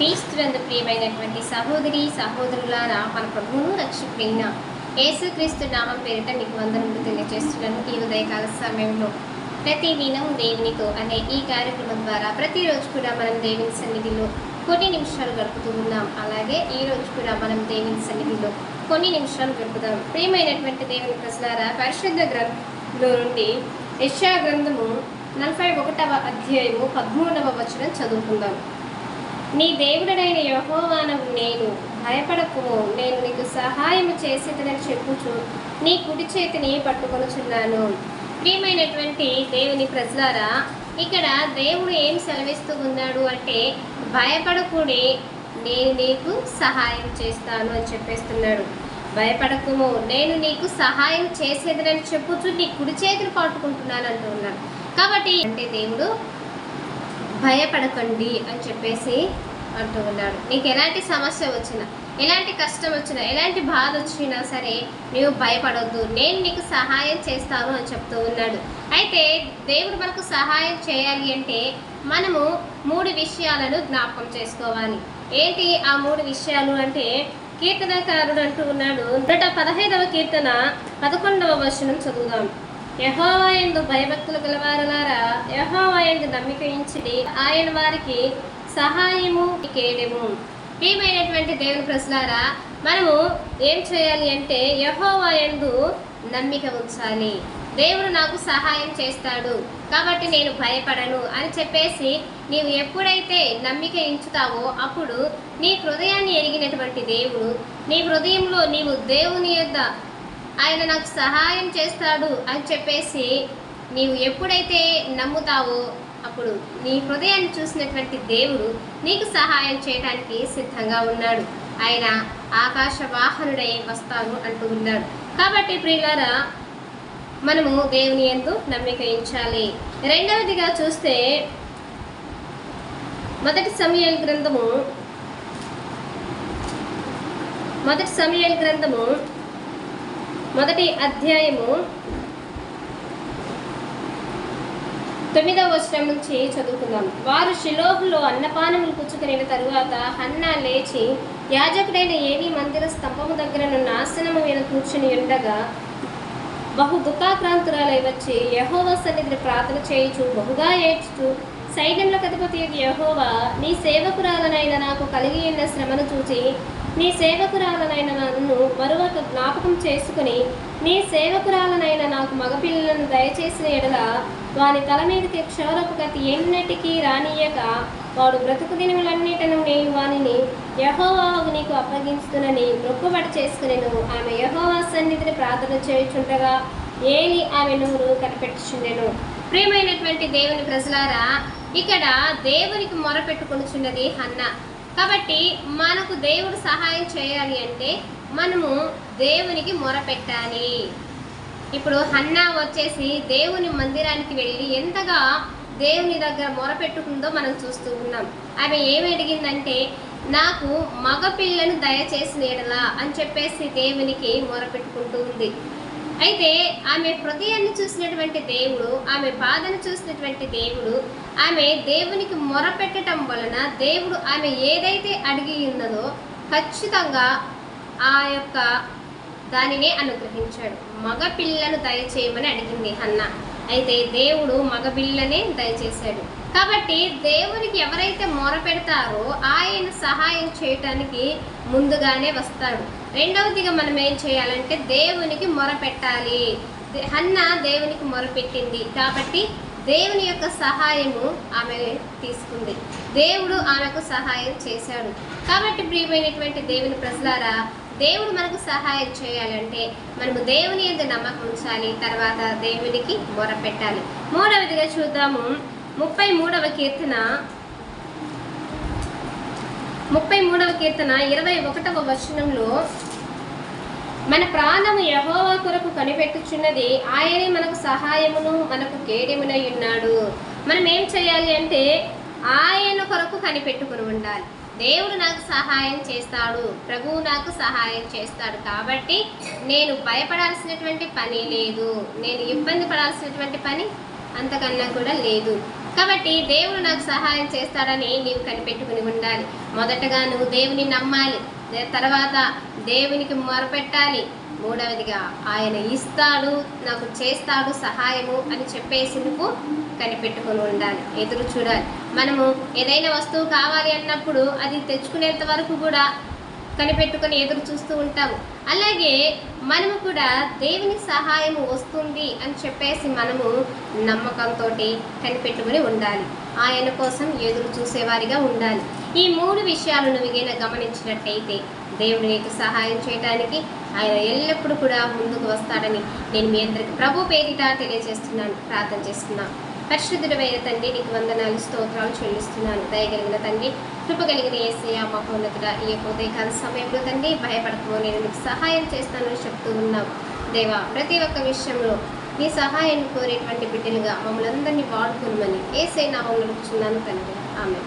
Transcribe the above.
క్రీస్తునందు ప్రియమైనటువంటి సహోదరి సహోదరులారా మన ప్రభువును రక్షకుడైన యేసుక్రీస్తు నామం పేరిట మీకు వందనములు తెలియజేస్తున్నాను. ఈ ఉదయకాల సమయంలో ప్రతి దినం దేవునితో అనే ఈ కార్యక్రమం ద్వారా ప్రతిరోజు కూడా మనం దేవుని సన్నిధిలో కొన్ని నిమిషాలు గడుపుతూ ఉన్నాం. అలాగే ఈ రోజు కూడా మనం దేవుని సన్నిధిలో కొన్ని నిమిషాలు గడుపుదాం. ప్రియమైనటువంటి దేవుని ప్రజలారా పరిశుద్ధ గ్రంథంలో నుండి యశా గ్రంథము నలభై ఒకటవ అధ్యాయము పదమూడవ వచనం చదువుకుందాం. నీ దేవుడనైన యహోవానవు నేను భయపడకుము నేను నీకు సహాయం చేసేదని చెప్పుచు నీ కుడి చేతిని పట్టుకొనుచున్నాను. ప్రియమైనటువంటి దేవుని ప్రజలారా ఇక్కడ దేవుడు ఏం సెలవిస్తూ ఉన్నాడు అంటే భయపడకుడి నేను నీకు సహాయం చేస్తాను అని చెప్పేస్తున్నాడు. భయపడకుము నేను నీకు సహాయం చేసేదనని చెప్పుచు నీ కుడి చేతిని పట్టుకుంటున్నాను అంటూ కాబట్టి అంటే దేవుడు భయపడకండి అని చెప్పేసి అంటూ ఉన్నాడు. నీకు ఎలాంటి సమస్య వచ్చినా ఎలాంటి కష్టం వచ్చినా ఎలాంటి బాధ వచ్చినా సరే నీవు భయపడొద్దు. నేను నీకు సహాయం చేస్తాను అని చెప్తూ ఉన్నాడు. అయితే దేవుడు మనకు సహాయం చేయాలి అంటే మనము మూడు విషయాలను జ్ఞాపకం చేసుకోవాలి. ఏంటి ఆ మూడు విషయాలు అంటే కీర్తనకారుడు అంటూ ఉన్నాడు. నూట పదహైదవ కీర్తన పదకొండవ వచనం చదువుదాం. యహోవాయందు భయభక్తులు గలవారలారా యహోవాయందు నమ్మిక ఉంచిడి ఆయన వారికి సహాయము కేడెము ప్రియమైనటువంటి దేవుని ప్రజలారా మనము ఏం చేయాలి అంటే యహోవాయందు నమ్మిక ఉంచాలి. దేవుడు నాకు సహాయం చేస్తాడు కాబట్టి నేను భయపడను అని చెప్పేసి నీవు ఎప్పుడైతే నమ్మిక ఇంచుతావో అప్పుడు నీ హృదయాన్ని ఎరిగినటువంటి దేవుడు నీ హృదయంలో నీవు దేవుని యొక్క ఆయన నాకు సహాయం చేస్తాడు అని చెప్పేసి నీవు ఎప్పుడైతే నమ్ముతావో అప్పుడు నీ హృదయాన్ని చూసినటువంటి దేవుడు నీకు సహాయం చేయడానికి సిద్ధంగా ఉన్నాడు. ఆయన ఆకాశ వాహనుడై వస్తాను అంటూ ఉన్నాడు. కాబట్టి ప్రియులారా మనము దేవుని ఎందు నమ్మిక ఉంచాలి. రెండవదిగా చూస్తే మొదటి సమయాల గ్రంథము మొదటి సమయాల గ్రంథము మొదటి అధ్యాయము తొమ్మిదవ వచనం నుంచి చదువుకుందాం. వారు షిలోహులో అన్నపానములు పుచ్చుకునే తరువాత హన్నా లేచి యాజకుడైన ఏవి మందిర స్తంభము దగ్గరనున్న ఆసనము మీద కూర్చుని ఉండగా బహు దుఃఖాక్రాంతురాలై వచ్చి యహోవా సన్నిధిని ప్రార్థన చేయుచు బహుగా ఏడ్చుచు సైన్యములకు అధిపతి యహోవా నీ సేవకురాలనైన నా కలిగి ఉన్న శ్రమను చూచి నీ సేవకురాలనైన నన్ను మరొక జ్ఞాపకం చేసుకుని నీ సేవకురాలనైన నాకు మగపిల్లలను దయచేసిన ఎడల వాని తల మీదకి క్షౌరపు ఎన్నటికీ రానియక వాడు బ్రతుకు దినములన్నిటను నేను వానిని యహోవాకు నీకు అప్పగించుతునని మొక్కుబడి చేసుకునేను. ఆమె యహోవా సన్నిధిని ప్రార్థన చేయుచుండగా ఏలి ఆమె నూరు కనిపెట్టుచుండెను. ప్రియమైనటువంటి దేవుని ప్రజలారా ఇక్కడ దేవునికి మొరపెట్టుకొనుచున్నది హన్న. కాబట్టి మనకు దేవుడు సహాయం చేయాలి అంటే మనము దేవునికి మొరపెట్టాలి ఇప్పుడు హన్నా వచ్చేసి దేవుని మందిరానికి వెళ్ళి ఎంతగా దేవుని దగ్గర మొరపెట్టుకుందో మనం చూస్తూ ఉన్నాం. ఆమె ఏమి అడిగిందంటే నాకు మగపిల్లను దయచేసిన ఎడలా అని చెప్పేసి దేవునికి మొరపెట్టుకుంటూ ఉంది. అయితే ఆమె హృదయాన్ని చూసినటువంటి దేవుడు ఆమె బాధను చూసినటువంటి దేవుడు ఆమె దేవునికి మొరపెట్టడం వలన దేవుడు ఆమె ఏదైతే అడిగి ఉన్నదో ఖచ్చితంగా ఆ యొక్క దానినే అనుగ్రహించాడు. మగ పిల్లను దయచేయమని అడిగింది హన్నా. అయితే దేవుడు మగబిళ్ళనే దయచేశాడు. కాబట్టి దేవునికి ఎవరైతే మొర పెడతారో ఆయన సహాయం చేయటానికి ముందుగానే వస్తాడు. రెండవదిగా మనం ఏం చేయాలంటే దేవునికి మొర పెట్టాలి. హన్న దేవునికి మొర పెట్టింది. కాబట్టి దేవుని యొక్క సహాయము ఆమె తీసుకుంది. దేవుడు ఆమెకు సహాయం చేశాడు. కాబట్టి ప్రియమైనటువంటి దేవుని ప్రజలారా దేవుడు మనకు సహాయం చేయాలంటే మనము దేవుని యొక్క నమ్మకం ఉంచాలి తర్వాత దేవునికి మొర పెట్టాలి. మూడవదిగా చూద్దాము. ముప్పై మూడవ కీర్తన. ముప్పై మూడవ కీర్తన ఇరవై ఒకటవ వచనంలో మన ప్రాణము యహోవా కొరకు కనిపెట్టుచున్నది ఆయనే మనకు సహాయమును మనకు కేడెమునై ఉన్నాడు. మనం ఏం చేయాలి అంటే ఆయన కొరకు కనిపెట్టుకుని ఉండాలి. దేవుడు నాకు సహాయం చేస్తాడు. ప్రభువు నాకు సహాయం చేస్తాడు కాబట్టి నేను భయపడాల్సినటువంటి పని లేదు. నేను ఇబ్బంది పడాల్సినటువంటి పని అంతకన్నా కూడా లేదు. కాబట్టి దేవుడు నాకు సహాయం చేస్తాడని నీవు కనిపెట్టుకుని ఉండాలి. మొదటగా నువ్వు దేవుని నమ్మాలి. తర్వాత దేవునికి మొరపెట్టాలి. మూడవదిగా ఆయన ఇస్తాడు నాకు చేస్తాడు సహాయము అని చెప్పేసి నువ్వు కనిపెట్టుకుని ఉండాలి. ఎదురు చూడాలి. మనము ఏదైనా వస్తువు కావాలి అన్నప్పుడు అది తెచ్చుకునేంత వరకు కూడా కనిపెట్టుకొని ఎదురు చూస్తూ ఉంటాము. అలాగే మనము కూడా దేవుని సహాయం వస్తుంది అని చెప్పేసి మనము నమ్మకంతో కనిపెట్టుకుని ఉండాలి. ఆయన కోసం ఎదురు చూసేవారిగా ఉండాలి. ఈ మూడు విషయాలు నువ్వుగైనా గమనించినట్టయితే దేవుడు నీకు సహాయం చేయడానికి ఆయన ఎల్లప్పుడూ కూడా ముందుకు వస్తాడని నేను మీ అందరికి ప్రభు పేరిట తెలియజేస్తున్నాను. ప్రార్థన చేస్తున్నాను పరిశుద్ధుడమైన తండ్రి నీకు వందనాలు స్తోత్రాలు చెల్లిస్తున్నాను. దయగలిగిన తండ్రి కృప కలిగిన ఏసయ మహోన్నతుడ ఈ యొక్క ఉదయకాల సమయంలో తండ్రి భయపడకు. నేను నీకు సహాయం చేస్తానని చెప్తూ ఉన్నావు దేవా ప్రతి ఒక్క విషయంలో నీ సహాయాన్ని కోరేటువంటి బిడ్డలుగా మమ్మల్ని అందరినీ వాడుకోమని ఏసై నామంలో కూర్చున్నాను తండ్రి. ఆమె